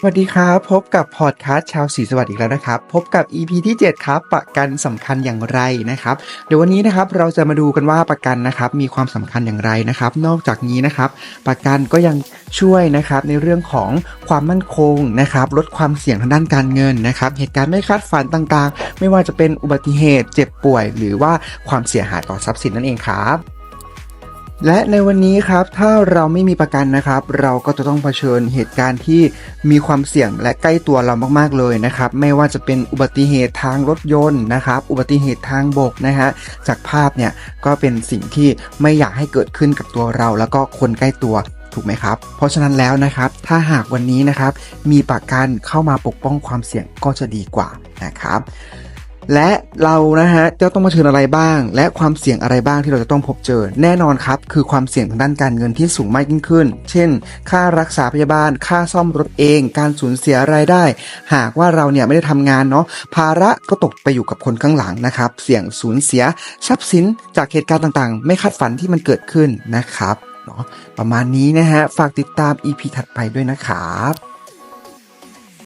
สวัสดีครับ พบกับพอดคาสต์ชาวสีสวัสดีอีกแล้วนะครับ พบกับ EP ที่ 7 ครับ ประกันสำคัญอย่างไรนะครับ เดี๋ยววันนี้นะครับเราจะมาดูกันว่าประกันนะครับมีความสำคัญอย่างไรนะครับ นอกจากนี้นะครับ ประกันก็ยังช่วยนะครับในเรื่องของความมั่นคงนะครับ ลดความเสี่ยงทางด้านการเงินนะครับ เหตุการณ์ไม่คาดฝันต่างๆ ไม่ว่าจะเป็นอุบัติเหตุเจ็บป่วย หรือว่าความเสียหายต่อทรัพย์สินนั่นเองครับ และในวันนี้ครับถ้าเราไม่มีประกันนะครับ เราก็จะต้องเผชิญเหตุการณ์ที่มีความเสี่ยงและใกล้ตัวเรามากๆเลยนะครับ ไม่ว่าจะเป็นอุบัติเหตุทางรถยนต์นะครับ อุบัติเหตุทางบกนะฮะจากภาพเนี่ยก็เป็นสิ่งที่ไม่อยากให้เกิดขึ้นกับตัวเรา แล้วก็คนใกล้ตัวถูกไหมครับ เพราะฉะนั้นแล้วนะครับ ถ้าหากวันนี้นะครับ มีประกันเข้ามาปกป้องความเสี่ยงก็จะดีกว่านะครับ และเรานะฮะจะต้องมาเผชิญอะไรบ้าง และความเสี่ยงอะไรบ้างที่เราจะต้องพบเจอ แน่นอนครับคือความเสี่ยงทางด้านการเงินที่สูงมากยิ่งขึ้น เช่น ค่ารักษาพยาบาล ค่าซ่อมรถเอง การสูญเสียรายได้ หากว่าเราเนี่ยไม่ได้ทำงานเนาะภาระก็ตกไปอยู่กับคนข้างหลังนะครับ เสี่ยงสูญเสียทรัพย์สินจากเหตุการณ์ต่างๆ ไม่คาดฝันที่มันเกิดขึ้นนะครับเนาะประมาณนี้นะฮะฝากติดตาม EP ถัดไปด้วยนะครับ